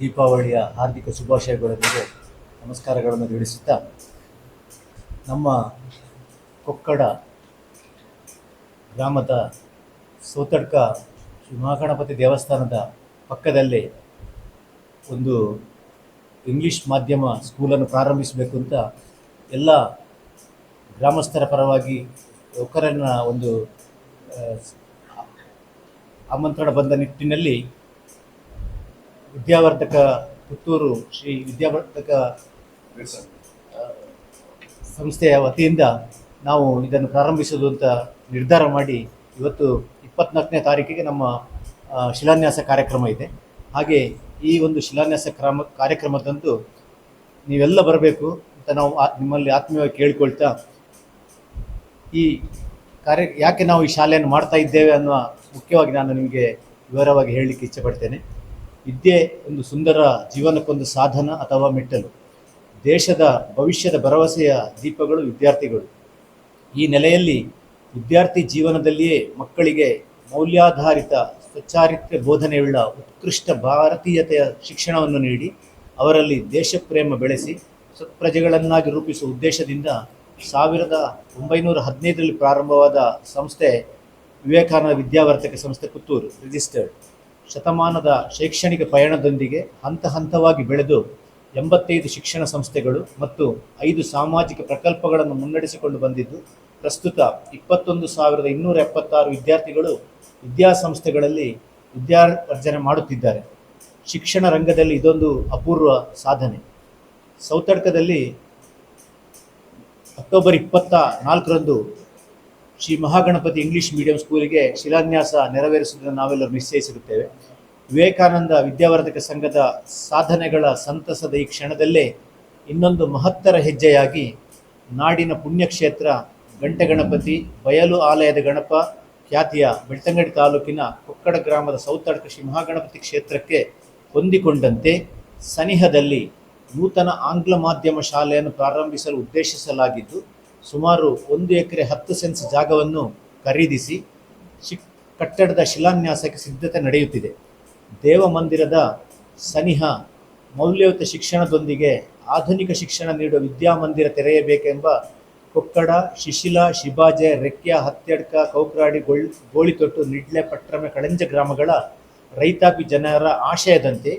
ದೀಪಾವಳಿಯ ಹಾರ್ದಿಕ ಶುಭಾಶಯಗಳೊಂದಿಗೆ ನಮಸ್ಕಾರಗಳನ್ನು ತಿಳಿಸುತ್ತಾ, ನಮ್ಮ ಕೊಕ್ಕಡ ಗ್ರಾಮದ ಸೋತಡ್ಕ ಶ್ರೀ ಮಹಾಗಣಪತಿ ದೇವಸ್ಥಾನದ ಪಕ್ಕದಲ್ಲೇ ಒಂದು ಇಂಗ್ಲಿಷ್ ಮಾಧ್ಯಮ ಸ್ಕೂಲನ್ನು ಪ್ರಾರಂಭಿಸಬೇಕು ಅಂತ ಎಲ್ಲ ಗ್ರಾಮಸ್ಥರ ಪರವಾಗಿ ಯುವಕರನ್ನ ಒಂದು ಆಮಂತ್ರಣ ಬಂದ ನಿಟ್ಟಿನಲ್ಲಿ ವಿದ್ಯಾವರ್ಧಕ ಪುತ್ತೂರು ಶ್ರೀ ವಿದ್ಯಾವರ್ಧಕ ಸಂಸ್ಥೆಯ ವತಿಯಿಂದ ನಾವು ಇದನ್ನು ಪ್ರಾರಂಭಿಸೋದು ಅಂತ ನಿರ್ಧಾರ ಮಾಡಿ ಇವತ್ತು ಇಪ್ಪತ್ನಾಲ್ಕನೇ ತಾರೀಕಿಗೆ ನಮ್ಮ ಶಿಲಾನ್ಯಾಸ ಕಾರ್ಯಕ್ರಮ ಇದೆ. ಹಾಗೆ ಈ ಒಂದು ಶಿಲಾನ್ಯಾಸ ಕ್ರಮ ಕಾರ್ಯಕ್ರಮದಂದು ನೀವೆಲ್ಲ ಬರಬೇಕು ಅಂತ ನಾವು ನಿಮ್ಮಲ್ಲಿ ಆತ್ಮೀಯವಾಗಿ ಕೇಳಿಕೊಳ್ತಾ ಈ ಕಾರ್ಯ ಯಾಕೆ ನಾವು ಈ ಶಾಲೆಯನ್ನು ಮಾಡ್ತಾ ಇದ್ದೇವೆ ಅನ್ನುವ ಮುಖ್ಯವಾಗಿ ನಾನು ನಿಮಗೆ ವಿವರವಾಗಿ ಹೇಳಲಿಕ್ಕೆ ಇಚ್ಛೆಪಡ್ತೇನೆ. ವಿದ್ಯೆ ಒಂದು ಸುಂದರ ಜೀವನಕ್ಕೊಂದು ಸಾಧನ ಅಥವಾ ಮೆಟ್ಟಲು. ದೇಶದ ಭವಿಷ್ಯದ ಭರವಸೆಯ ದೀಪಗಳು ವಿದ್ಯಾರ್ಥಿಗಳು. ಈ ನೆಲೆಯಲ್ಲಿ ವಿದ್ಯಾರ್ಥಿ ಜೀವನದಲ್ಲಿಯೇ ಮಕ್ಕಳಿಗೆ ಮೌಲ್ಯಾಧಾರಿತ ಸ್ವಚ್ಛಾರಿತ್ರ ಬೋಧನೆಯುಳ್ಳ ಉತ್ಕೃಷ್ಟ ಭಾರತೀಯತೆಯ ಶಿಕ್ಷಣವನ್ನು ನೀಡಿ ಅವರಲ್ಲಿ ದೇಶಪ್ರೇಮ ಬೆಳೆಸಿ ಸತ್ಪ್ರಜೆಗಳನ್ನಾಗಿ ರೂಪಿಸುವ ಉದ್ದೇಶದಿಂದ ಸಾವಿರದ ಒಂಬೈನೂರ ಹದಿನೈದರಲ್ಲಿ ಪ್ರಾರಂಭವಾದ ಸಂಸ್ಥೆ ವಿವೇಕಾನಂದ ವಿದ್ಯಾವರ್ಧಕ ಸಂಸ್ಥೆ ಪುತ್ತೂರು, ರಿಜಿಸ್ಟರ್ಡ್. ಶತಮಾನದ ಶೈಕ್ಷಣಿಕ ಪಯಣದೊಂದಿಗೆ ಹಂತ ಹಂತವಾಗಿ ಬೆಳೆದು ಎಂಬತ್ತೈದು ಶಿಕ್ಷಣ ಸಂಸ್ಥೆಗಳು ಮತ್ತು ಐದು ಸಾಮಾಜಿಕ ಪ್ರಕಲ್ಪಗಳನ್ನು ಮುನ್ನಡೆಸಿಕೊಂಡು ಬಂದಿದ್ದು, ಪ್ರಸ್ತುತ ಇಪ್ಪತ್ತೊಂದು ಸಾವಿರದ ಇನ್ನೂರ ಎಪ್ಪತ್ತಾರು ವಿದ್ಯಾರ್ಥಿಗಳು ವಿದ್ಯಾಸಂಸ್ಥೆಗಳಲ್ಲಿ ವಿದ್ಯಾರ್ಜನೆ ಮಾಡುತ್ತಿದ್ದಾರೆ. ಶಿಕ್ಷಣ ರಂಗದಲ್ಲಿ ಇದೊಂದು ಅಪೂರ್ವ ಸಾಧನೆ. ಸೌತಡ್ಕದಲ್ಲಿ ಅಕ್ಟೋಬರ್ ಇಪ್ಪತ್ತ ನಾಲ್ಕರಂದು ಶ್ರೀ ಮಹಾಗಣಪತಿ ಇಂಗ್ಲಿಷ್ ಮೀಡಿಯಂ ಸ್ಕೂಲಿಗೆ ಶಿಲಾನ್ಯಾಸ ನೆರವೇರಿಸುವುದನ್ನು ನಾವೆಲ್ಲರೂ ನಿಶ್ಚಯಿಸಿರುತ್ತೇವೆ. ವಿವೇಕಾನಂದ ವಿದ್ಯಾವರ್ಧಕ ಸಂಘದ ಸಾಧನೆಗಳ ಸಂತಸದ ಈ ಕ್ಷಣದಲ್ಲೇ ಇನ್ನೊಂದು ಮಹತ್ತರ ಹೆಜ್ಜೆಯಾಗಿ ನಾಡಿನ ಪುಣ್ಯಕ್ಷೇತ್ರ ಗಂಟೆಗಣಪತಿ ಬಯಲು ಆಲಯದ ಗಣಪ ಖ್ಯಾತಿಯ ಬೆಳ್ತಂಗಡಿ ತಾಲೂಕಿನ ಕೊಕ್ಕಡ ಗ್ರಾಮದ ಸೌತಡ್ಕ ಶ್ರೀ ಮಹಾಗಣಪತಿ ಕ್ಷೇತ್ರಕ್ಕೆ ಹೊಂದಿಕೊಂಡಂತೆ ಸನಿಹದಲ್ಲಿ ನೂತನ ಆಂಗ್ಲ ಮಾಧ್ಯಮ ಶಾಲೆಯನ್ನು ಪ್ರಾರಂಭಿಸಲು ಉದ್ದೇಶಿಸಲಾಗಿದ್ದು ಸುಮಾರು ಒಂದು ಎಕರೆ ಹತ್ತು ಸೆನ್ಸ್ ಜಾಗವನ್ನು ಖರೀದಿಸಿ ಶಿ ಕಟ್ಟಡದ ಶಿಲಾನ್ಯಾಸಕ್ಕೆ ಸಿದ್ಧತೆ ನಡೆಯುತ್ತಿದೆ. ದೇವ ಮಂದಿರದ ಸನಿಹ ಮೌಲ್ಯಯುತ ಶಿಕ್ಷಣದೊಂದಿಗೆ ಆಧುನಿಕ ಶಿಕ್ಷಣ ನೀಡುವ ವಿದ್ಯಾಮಂದಿರ ತೆರೆಯಬೇಕೆಂಬ ಕೊಕ್ಕಡ, ಶಿಶಿಲ, ಶಿಬಾಜೆ ರೆಕ್ಯ ಹತ್ಯಡ್ಕ ಕೌಕ್ರಾಡಿ, ಗೋಳ್ ಗೋಳಿತೊಟ್ಟು, ನಿಡ್ಲೆ ಪಟ್ಟ್ರಮೆ ಕಳಂಜ ಗ್ರಾಮಗಳ ರೈತಾಪಿ ಜನರ ಆಶಯದಂತೆ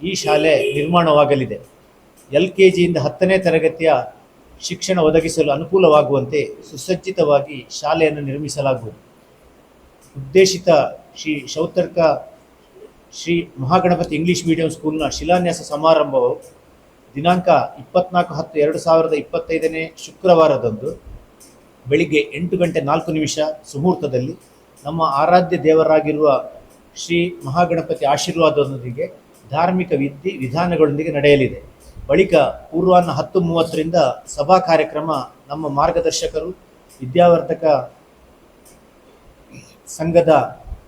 ಈ ಶಾಲೆ ನಿರ್ಮಾಣವಾಗಲಿದೆ. ಎಲ್ ಕೆ ಜಿಯಿಂದ ಹತ್ತನೇ ತರಗತಿಯ ಶಿಕ್ಷಣ ಒದಗಿಸಲು ಅನುಕೂಲವಾಗುವಂತೆ ಸುಸಜ್ಜಿತವಾಗಿ ಶಾಲೆಯನ್ನು ನಿರ್ಮಿಸಲಾಗುವುದು. ಉದ್ದೇಶಿತ ಶ್ರೀ ಶೌತರ್ಕ ಶ್ರೀ ಮಹಾಗಣಪತಿ ಇಂಗ್ಲಿಷ್ ಮೀಡಿಯಂ ಸ್ಕೂಲ್ನ ಶಿಲಾನ್ಯಾಸ ಸಮಾರಂಭವು ದಿನಾಂಕ ಇಪ್ಪತ್ನಾಲ್ಕು ಹತ್ತು ಎರಡು ಸಾವಿರದ ಇಪ್ಪತ್ತೈದನೇ ಶುಕ್ರವಾರದಂದು ಬೆಳಿಗ್ಗೆ ಎಂಟು ಗಂಟೆ ನಾಲ್ಕು ನಿಮಿಷ ಸುಮುಹೂರ್ತದಲ್ಲಿ ನಮ್ಮ ಆರಾಧ್ಯ ದೇವರಾಗಿರುವ ಶ್ರೀ ಮಹಾಗಣಪತಿ ಆಶೀರ್ವಾದದೊಂದಿಗೆ ಧಾರ್ಮಿಕ ವಿಧಿ ವಿಧಾನಗಳೊಂದಿಗೆ ನಡೆಯಲಿದೆ. ಬಳಿಕ ಪೂರ್ವಾಹ್ನ ಹತ್ತು ಮೂವತ್ತರಿಂದ ಸಭಾ ಕಾರ್ಯಕ್ರಮ ನಮ್ಮ ಮಾರ್ಗದರ್ಶಕರು, ವಿದ್ಯಾವರ್ಧಕ ಸಂಘದ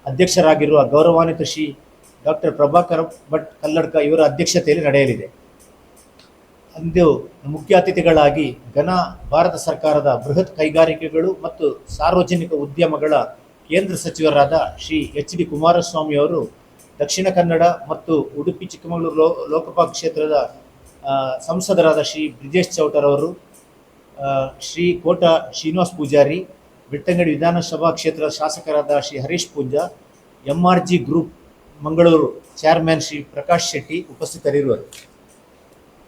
ಅಧ್ಯಕ್ಷರಾಗಿರುವ ಗೌರವಾನ್ವಿತ ಶ್ರೀ ಡಾಕ್ಟರ್ ಪ್ರಭಾಕರ್ ಭಟ್ ಕಲ್ಲಡ್ಕ ಇವರ ಅಧ್ಯಕ್ಷತೆಯಲ್ಲಿ ನಡೆಯಲಿದೆ. ಅಂದು ಮುಖ್ಯ ಅತಿಥಿಗಳಾಗಿ ಘನ ಭಾರತ ಸರ್ಕಾರದ ಬೃಹತ್ ಕೈಗಾರಿಕೆಗಳು ಮತ್ತು ಸಾರ್ವಜನಿಕ ಉದ್ಯಮಗಳ ಕೇಂದ್ರ ಸಚಿವರಾದ ಶ್ರೀ ಎಚ್ ಡಿ ಕುಮಾರಸ್ವಾಮಿ ಅವರು ದಕ್ಷಿಣ ಕನ್ನಡ ಮತ್ತು ಉಡುಪಿ ಚಿಕ್ಕಮಗಳೂರು ಲೋಕಸಭಾ ಕ್ಷೇತ್ರದ ಸಂಸದರಾದ ಶ್ರೀ ಬ್ರಿಜೇಶ್ ಚೌಟರ್ ಅವರು ಶ್ರೀ ಕೋಟ ಶ್ರೀನಿವಾಸ್ ಪೂಜಾರಿ, ಬೆಟ್ಟಂಗಡಿ ವಿಧಾನಸಭಾ ಕ್ಷೇತ್ರದ ಶಾಸಕರಾದ Shri Harish Poonja M R G group Mangaluru chairman Shri Prakash Shetty ಉಪಸ್ಥಿತರಿರುವರು.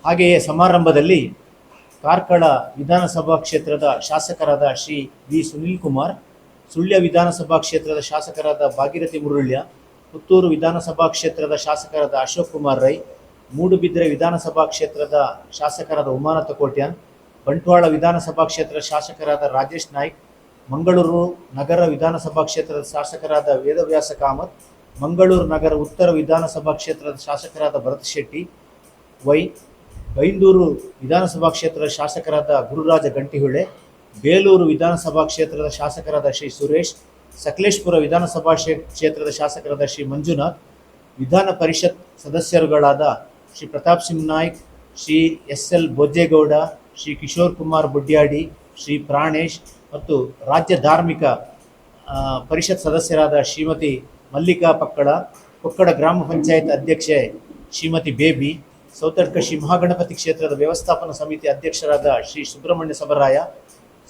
ಹಾಗೆಯೇ ಸಮಾರಂಭದಲ್ಲಿ ಕಾರ್ಕಳ ವಿಧಾನಸಭಾ ಕ್ಷೇತ್ರದ ಶಾಸಕರಾದ ಶ್ರೀ ವಿ ಸುನೀಲ್ ಕುಮಾರ್, ಸುಳ್ಯ ವಿಧಾನಸಭಾ ಕ್ಷೇತ್ರದ ಶಾಸಕರಾದ ಭಾಗೀರಥಿ ಮುರುಳ್ಯ, ಪುತ್ತೂರು ವಿಧಾನಸಭಾ ಕ್ಷೇತ್ರದ ಶಾಸಕರಾದ ಅಶೋಕ್ ಕುಮಾರ್ ರೈ ಮೂಡುಬಿದ್ರೆ ವಿಧಾನಸಭಾ ಕ್ಷೇತ್ರದ ಶಾಸಕರಾದ ಉಮಾನಾಥ ಕೋಟ್ಯಾನ್, ಬಂಟ್ವಾಳ ವಿಧಾನಸಭಾ ಕ್ಷೇತ್ರದ ಶಾಸಕರಾದ ರಾಜೇಶ್ ನಾಯ್ಕ್, ಮಂಗಳೂರು ನಗರ ವಿಧಾನಸಭಾ ಕ್ಷೇತ್ರದ ಶಾಸಕರಾದ ವೇದವ್ಯಾಸ ಕಾಮತ್ ಮಂಗಳೂರು ನಗರ ಉತ್ತರ ವಿಧಾನಸಭಾ ಕ್ಷೇತ್ರದ ಶಾಸಕರಾದ ಭರತ್ ಶೆಟ್ಟಿ, ವೈ ಬೈಂದೂರು ವಿಧಾನಸಭಾ ಕ್ಷೇತ್ರದ ಶಾಸಕರಾದ ಗುರುರಾಜ ಗಂಟಿಹುಳೆ, ಬೇಲೂರು ವಿಧಾನಸಭಾ ಕ್ಷೇತ್ರದ ಶಾಸಕರಾದ ಶ್ರೀ ಸುರೇಶ್, ಸಕಲೇಶ್ಪುರ ವಿಧಾನಸಭಾ ಕ್ಷೇ- ಕ್ಷೇತ್ರದ ಶಾಸಕರಾದ ಶ್ರೀ ಮಂಜುನಾಥ್, ವಿಧಾನ ಪರಿಷತ್ ಸದಸ್ಯರುಗಳಾದ ಶ್ರೀ ಪ್ರತಾಪ್ ಸಿಂಗ್ ನಾಯ್ಕ್, ಶ್ರೀ ಎಸ್ ಎಲ್ ಬೊಜ್ಜೇಗೌಡ, ಶ್ರೀ ಕಿಶೋರ್ ಕುಮಾರ್ ಬುಡ್ಯಾಡಿ, ಶ್ರೀ ಪ್ರಾಣೇಶ್ ಮತ್ತು ರಾಜ್ಯ ಧಾರ್ಮಿಕ ಪರಿಷತ್ ಸದಸ್ಯರಾದ ಶ್ರೀಮತಿ ಮಲ್ಲಿಕಾ ಪಕ್ಕಳ ಕೊಕ್ಕಡ ಗ್ರಾಮ ಪಂಚಾಯತ್ ಅಧ್ಯಕ್ಷೆ ಶ್ರೀಮತಿ ಬೇಬಿ, ಸೌತಡ್ಕ ಶ್ರೀ ಮಹಾಗಣಪತಿ ಕ್ಷೇತ್ರದ ವ್ಯವಸ್ಥಾಪನಾ ಸಮಿತಿ ಅಧ್ಯಕ್ಷರಾದ ಶ್ರೀ ಸುಬ್ರಹ್ಮಣ್ಯ ಸಬರಾಯ,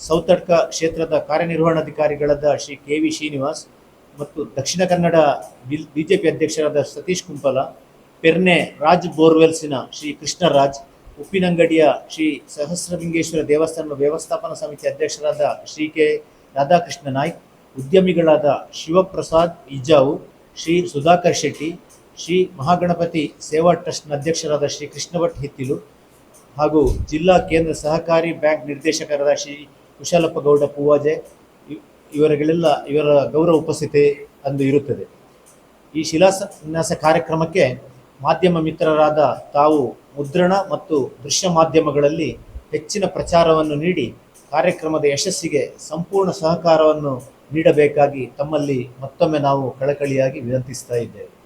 ಸೌತಡ್ಕ ಕ್ಷೇತ್ರದ ಕಾರ್ಯನಿರ್ವಹಣಾಧಿಕಾರಿಗಳಾದ ಶ್ರೀ ಕೆ ವಿ ಶ್ರೀನಿವಾಸ್ ಮತ್ತು ದಕ್ಷಿಣ ಕನ್ನಡ ಬಿಜೆಪಿ ಅಧ್ಯಕ್ಷರಾದ ಸತೀಶ್ ಕುಂಪಲ ಪೆರ್ನೆ ರಾಜ್ ಬೋರ್ವೆಲ್ಸಿನ ಶ್ರೀ ಕೃಷ್ಣರಾಜ್, ಉಪ್ಪಿನಂಗಡಿಯ ಶ್ರೀ ಸಹಸ್ರಲಿಂಗೇಶ್ವರ ದೇವಸ್ಥಾನದ ವ್ಯವಸ್ಥಾಪನಾ ಸಮಿತಿ ಅಧ್ಯಕ್ಷರಾದ ಶ್ರೀ ಕೆ ರಾಧಾಕೃಷ್ಣ ನಾಯ್ಕ್, ಉದ್ಯಮಿಗಳಾದ ಶಿವಪ್ರಸಾದ್ ಇಜಾವು ಶ್ರೀ ಸುಧಾಕರ್ ಶೆಟ್ಟಿ, ಶ್ರೀ ಮಹಾಗಣಪತಿ ಸೇವಾ ಟ್ರಸ್ಟ್ನ ಅಧ್ಯಕ್ಷರಾದ ಶ್ರೀ ಕೃಷ್ಣಭಟ್ ಹಿತ್ತಿಲು ಹಾಗೂ ಜಿಲ್ಲಾ ಕೇಂದ್ರ ಸಹಕಾರಿ ಬ್ಯಾಂಕ್ ನಿರ್ದೇಶಕರಾದ ಶ್ರೀ ಕುಶಾಲಪ್ಪ ಗೌಡ ಪೂವಾಜೆ, ಇವ್- ಇವರುಗಳೆಲ್ಲ ಇವರ ಗೌರವ ಉಪಸ್ಥಿತಿ ಅಂದು ಇರುತ್ತದೆ. ಈ ಶಿಲಾನ್ಯಾಸ ಕಾರ್ಯಕ್ರಮಕ್ಕೆ ಮಾಧ್ಯಮ ಮಿತ್ರರಾದ ತಾವು ಮುದ್ರಣ ಮತ್ತು ದೃಶ್ಯ ಮಾಧ್ಯಮಗಳಲ್ಲಿ ಹೆಚ್ಚಿನ ಪ್ರಚಾರವನ್ನು ನೀಡಿ ಕಾರ್ಯಕ್ರಮದ ಯಶಸ್ಸಿಗೆ ಸಂಪೂರ್ಣ ಸಹಕಾರವನ್ನು ನೀಡಬೇಕಾಗಿ ತಮ್ಮಲ್ಲಿ ಮತ್ತೊಮ್ಮೆ ನಾವು ಕಳಕಳಿಯಾಗಿ ವಿನಂತಿಸ್ತಾ ಇದ್ದೇವೆ.